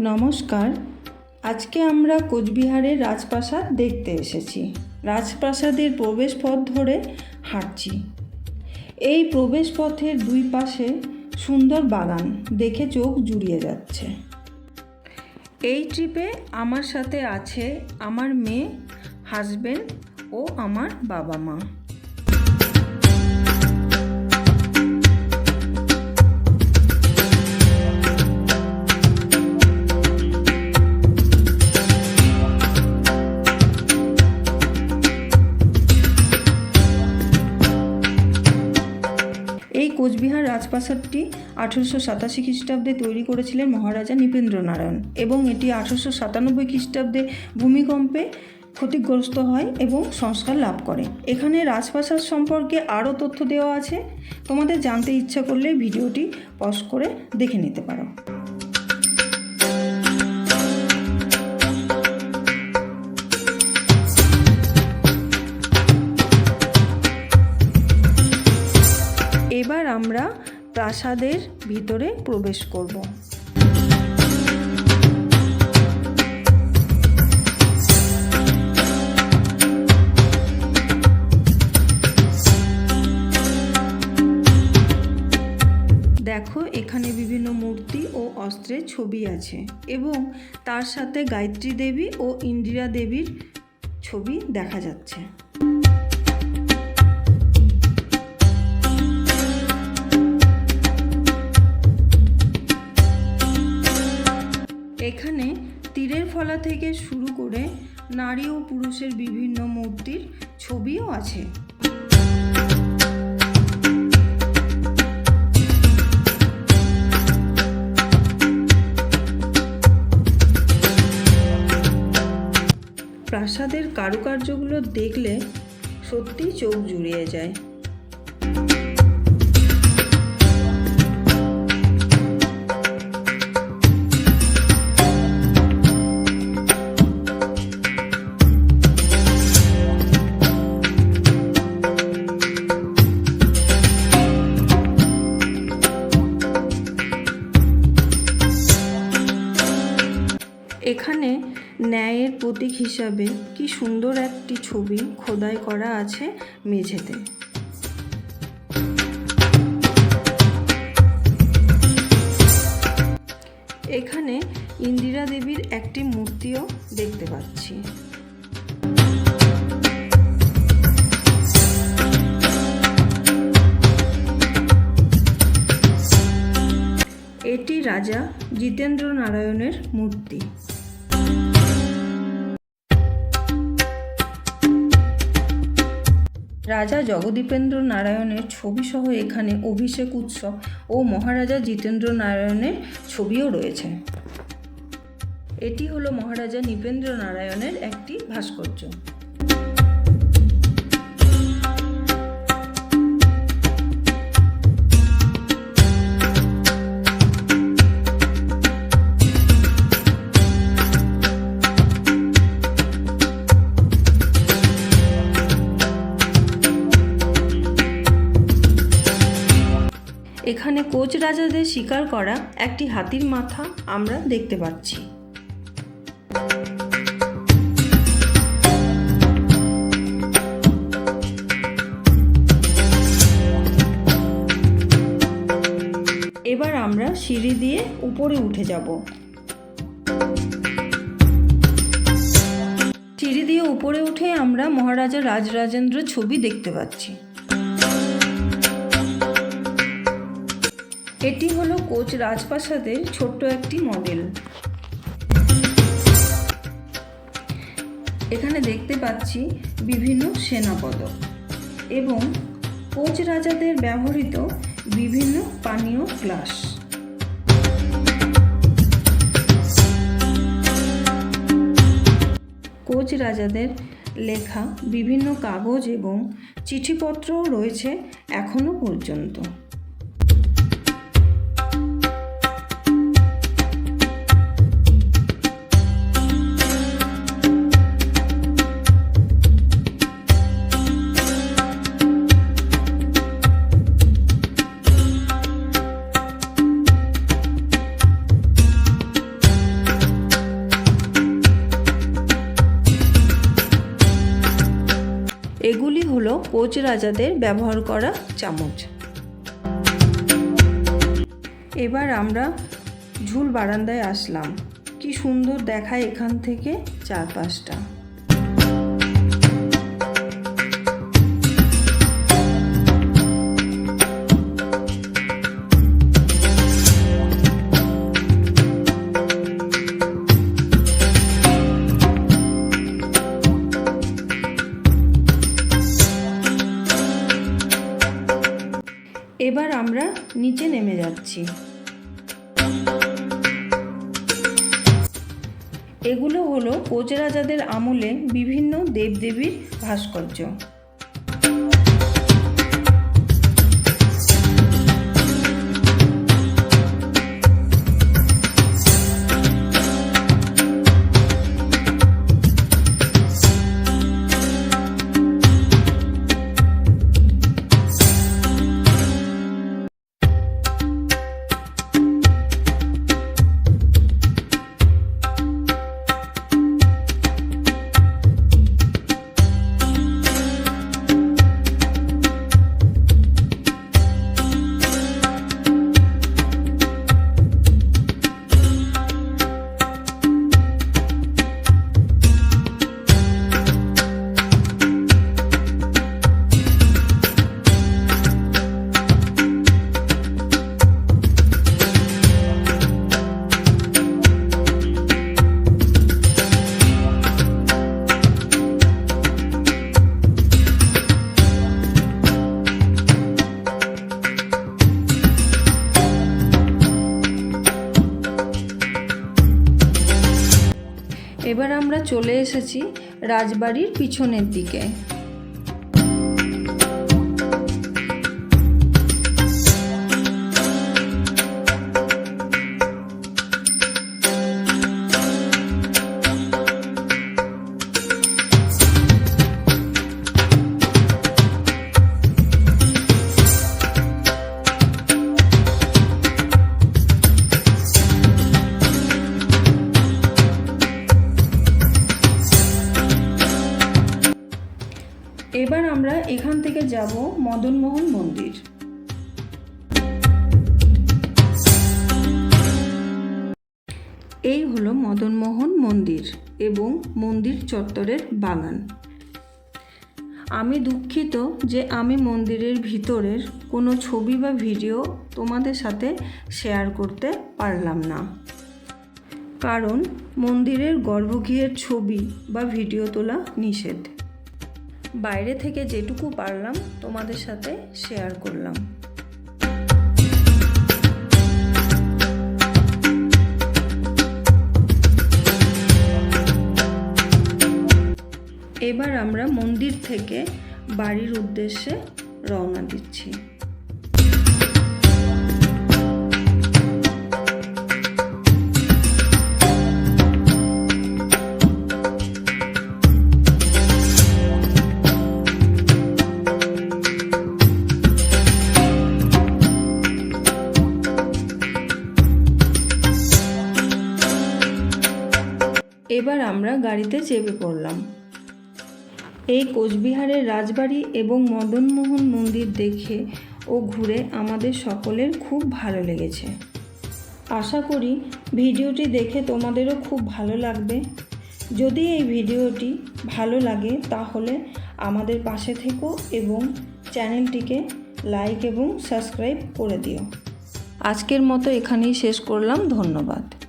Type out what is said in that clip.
নমস্কার। আজকে আমরা কোচবিহারের রাজপ্রাসাদ দেখতে এসেছি। রাজপ্রাসাদের প্রবেশ পথ ধরে হাঁটছি। এই প্রবেশ পথের দুই পাশে সুন্দর বাগান, দেখে চোখ জুড়িয়ে যাচ্ছে। এই ট্রিপে আমার সাথে আছে আমার মেয়ে, হাজবেন্ড ও আমার বাবা মা। কোচবিহার রাজপ্রাসাদটি আঠেরোশো সাতাশি খ্রিস্টাব্দে তৈরি করেছিলেন মহারাজা নৃপেন্দ্রনারায়ণ এবং এটি আঠেরোশো সাতানব্বই খ্রিস্টাব্দে ভূমিকম্পে ক্ষতিগ্রস্ত হয় এবং সংস্কার লাভ করে। এখানে রাজপ্রাসাদ সম্পর্কে আরও তথ্য দেওয়া আছে। তোমাদের জানতে ইচ্ছা করলে ভিডিওটি পজ করে দেখে নিতে পারো। আমরা প্রাসাদের ভিতরে প্রবেশ করব। দেখো, এখানে বিভিন্ন মূর্তি ও অস্ত্রের ছবি আছে এবং তার সাথে গায়ত্রী দেবী ও ইন্দিরা দেবীর ছবি দেখা যাচ্ছে। ফলা থেকে শুরু করে নারী ও পুরুষের বিভিন্ন মূর্তির ছবিও আছে। প্রাসাদের কারুকার্যগুলো দেখলে সত্যিই চোখ জুড়িয়ে যায়। প্রতীক হিসাবে কি সুন্দর একটি ছবি খোদাই করা আছে মেঝেতে। এখানে ইন্দিরা দেবীর একটি মূর্তিও দেখতে পাচ্ছি। এটি রাজা জিতেন্দ্র নারায়ণের মূর্তি। রাজা জগদীপেন্দ্র নারায়ণের ছবিসহ এখানে অভিষেক উৎসব ও মহারাজা জিতেন্দ্র নারায়ণের ছবিও রয়েছে। এটি হলো মহারাজা নৃপেন্দ্র নারায়ণের একটি ভাস্কর্য। কোচ রাজাদের শিকার করা একটি হাতির মাথা আমরা দেখতে পাচ্ছি। এবার আমরা সিঁড়ি দিয়ে উপরে উঠে যাব। সিঁড়ি দিয়ে উপরে উঠে আমরা মহারাজা রাজরাজেন্দ্র ছবি দেখতে পাচ্ছি। এটি হলো কোচ রাজপ্রাসাদের ছোট্ট একটি মডেল। এখানে দেখতে পাচ্ছি বিভিন্ন সেনাপদক এবং কোচ রাজাদের ব্যবহৃত বিভিন্ন পানীয় গ্লাস। কোচ রাজাদের লেখা বিভিন্ন কাগজ এবং চিঠিপত্রও রয়েছে এখনও পর্যন্ত। কোচ রাজাদের ব্যবহার করা চামচ। এবার আমরা ঝুল বারান্দায় আসলাম। কি সুন্দর দেখায় এখান থেকে চারপাশটা। নিচে নেমে যাচ্ছি। এগুলো হলো কোচ রাজাদের আমলে বিভিন্ন দেবদেবীর ভাস্কর্য। এবার আমরা চলে এসেছি রাজবাড়ির পিছনের দিকে। এবার আমরা এখান থেকে যাব মদনমোহন মন্দির। এই হলো মদনমোহন মন্দির এবং মন্দির চত্বরের বাগান। আমি দুঃখিত যে আমি মন্দিরের ভিতরের কোনো ছবি বা ভিডিও তোমাদের সাথে শেয়ার করতে পারলাম না। কারণ মন্দিরের গর্ভগৃহের ছবি বা ভিডিও তোলা নিষেধ। বাইরে থেকে যেটুকু পারলাম তোমাদের সাথে শেয়ার করলাম। এবার আমরা মন্দির থেকে বাড়ির উদ্দেশ্যে রওনা দিচ্ছি। এবার আমরা গাড়িতে চেপে পড়লাম। এই কোচবিহারের রাজবাড়ি এবং মদনমোহন মন্দির দেখে ও ঘুরে আমাদের সকলের খুব ভালো লেগেছে। আশা করি ভিডিওটি দেখে তোমাদেরও খুব ভালো লাগবে। যদি এই ভিডিওটি ভালো লাগে তাহলে আমাদের পাশে থেকো এবং চ্যানেলটিকে লাইক এবং সাবস্ক্রাইব করে দিও। আজকের মতো এখানেই শেষ করলাম। ধন্যবাদ।